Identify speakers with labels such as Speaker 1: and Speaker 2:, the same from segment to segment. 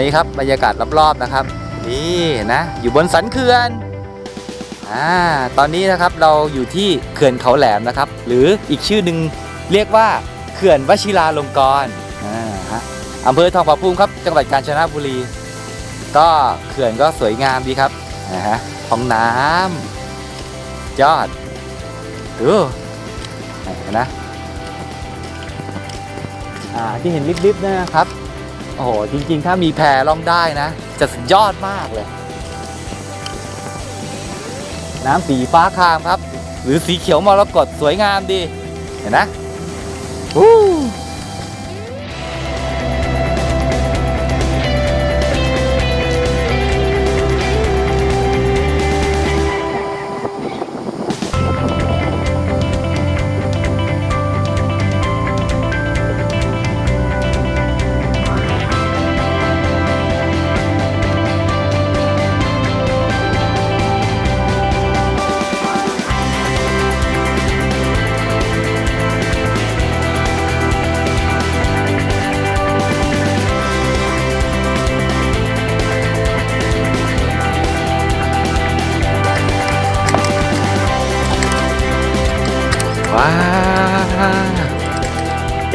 Speaker 1: นี้ครับบรรยากาศรอบๆนะครับนี่นะอยู่บนสันเขื่อนอ่าตอนนี้นะครับเราอยู่ที่เขื่อนเขาแหลมนะครับ หรืออีกชื่อหนึ่งเรียกว่าเขื่อนวชิราลงกรณ์อ่าฮะอำเภอทองผาภูมิครับจังหวัดกาญจนบุรี ก็เขื่อนก็สวยงามดีครับนะฮะท้องน้ำยอดดูนะอ่าที่เห็นลิบๆนะครับ อ้โห จริง ๆ ถ้ามีแพรล่องได้นะ จะสุดยอดมากเลย น้ำสีฟ้าคามครับ หรือสีเขียวมรกตสวยงามดี เห็นนะวู้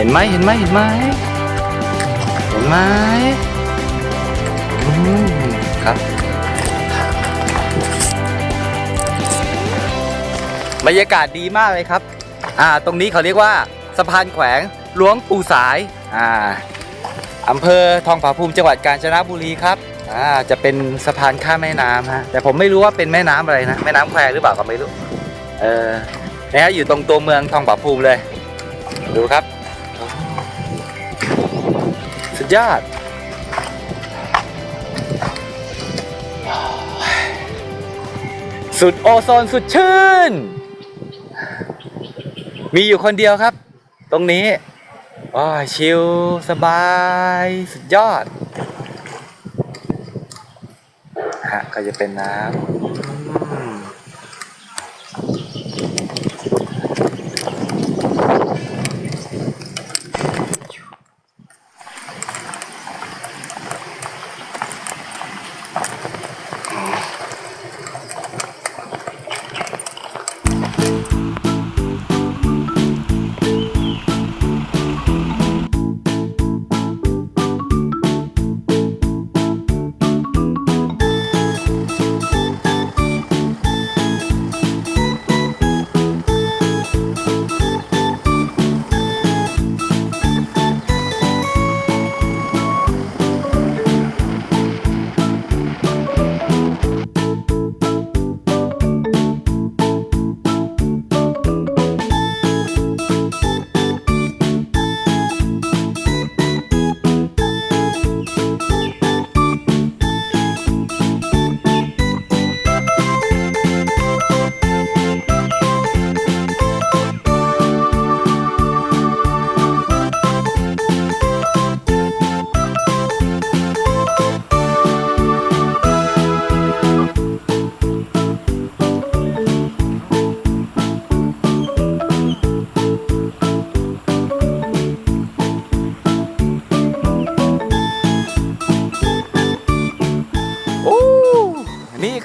Speaker 1: นไหมเห็นไหมเห็นไหมเห็นไหมอืมครับบรรยากาศดีมากเลยครับ อ่า ตรงนี้เขาเรียกว่าสะพานแขวงหลวงปู่สาย อ่าอำเภอทองผาภูมิจังหวัดกาญจนบุรีครับ อ่า จะเป็นสะพานข้ามแม่น้ำฮะ แต่ผมไม่รู้ว่าเป็นแม่น้ำอะไรนะ แม่น้ำแควหรือเปล่าก็ไม่รู้ เออนะฮะอยู่ตรงตัวเมืองทองผาภูมิเลย ดูครับ สุดยอดสุดโอโซนสุดชื่น มีอยู่คนเดียวครับ ตรงนี้โอ้ยชิลสบาย สุดยอดฮะก็จะเป็นน้ำ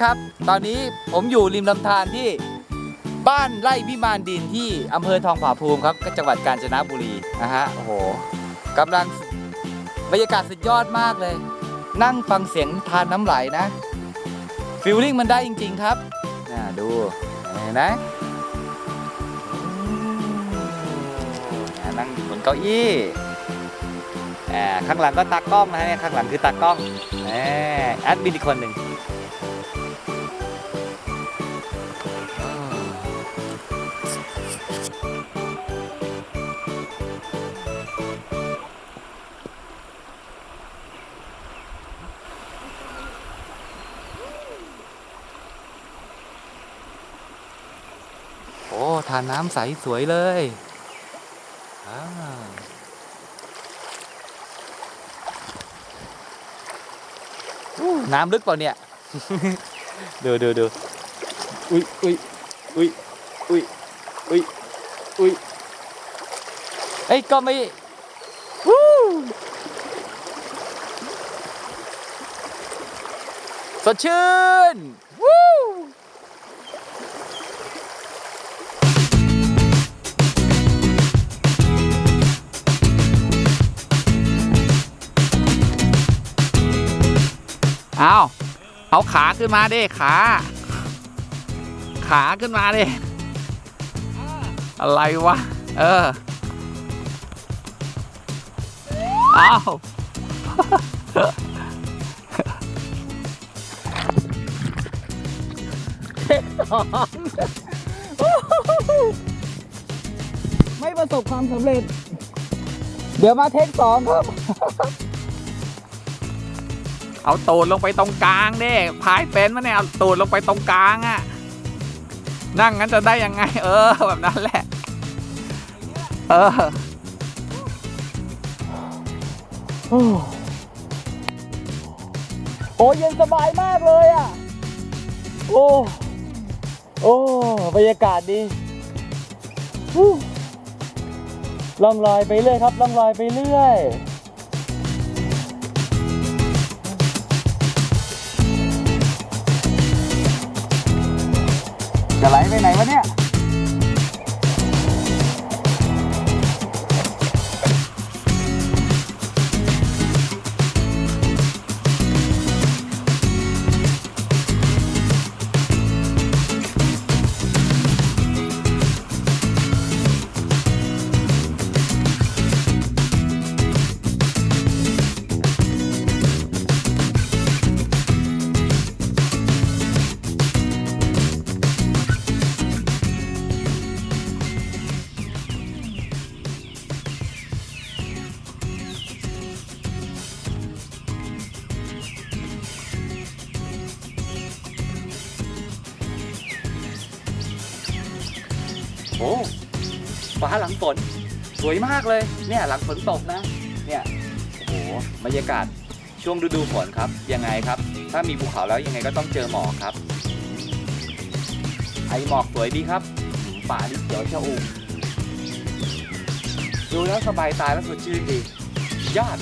Speaker 1: ครับ ตอนนี้ผมอยู่ริมลำธารที่บ้านไร่พิมานดินที่อำเภอทองผาภูมิครับจังหวัดกาญจนบุรีนะฮะโอ้โหกำลังบรรยากาศสุดยอดมากเลย นั่งฟังเสียงทานน้ำไหลนะฟิลลิ่งมันได้จริง ๆ ครับน่าดูเห็นไหมนั่งอยู่บนเก้าอี้อ่าข้างหลังก็ตากล้องนะฮะเนี่ยข้างหลังคือตากล้องแหมแอดมินอีกคนหนึ่ง โอ้ทานน้ำใสสวยเลยน้ำลึกเปล่าเนี่ย ดูดูดูอุ้ยอุ้ยอุ้ยอุ้ยอุ้ยอุ้ยเอ้ยก็ไม่วู้สดชื่น เอาขาขึ้นมาดิขา ขาขึ้นมาดิอะไรวะ เออเอา
Speaker 2: ไม่ประสบความสำเร็จ เดี๋ยวมาเทคสองครับ
Speaker 1: เอาตูดลงไปตรงกลางเดิพายเป็นมะเนี่ยเอาตูดลงไปตรงกลางอะนั่งงั้นจะได้ยังไง เออ แบบนั้นแหละ เออ
Speaker 2: โอ้โอ้เย็นสบายมากเลยอะ โอ้โอ้บรรยากาศดีล่องลอยไปเรื่อยครับล่องลอยไปเรื่อย จะไหลไปไหนวะเนี่ย
Speaker 1: โอ้ฟ้าหลังฝนสวยมากเลย เนี่ยหลังฝนตกนะ เนี่ยโอ้โหบรรยากาศช่วงฤดูฝนครับ ยังไงครับ ถ้ามีภูเขาแล้วยังไงก็ต้องเจอหมอกครับ ไอหมอกสวยดีครับป่านี่เขียวชอุ่มดูแล้วสบายตาและสดชื่นดียอด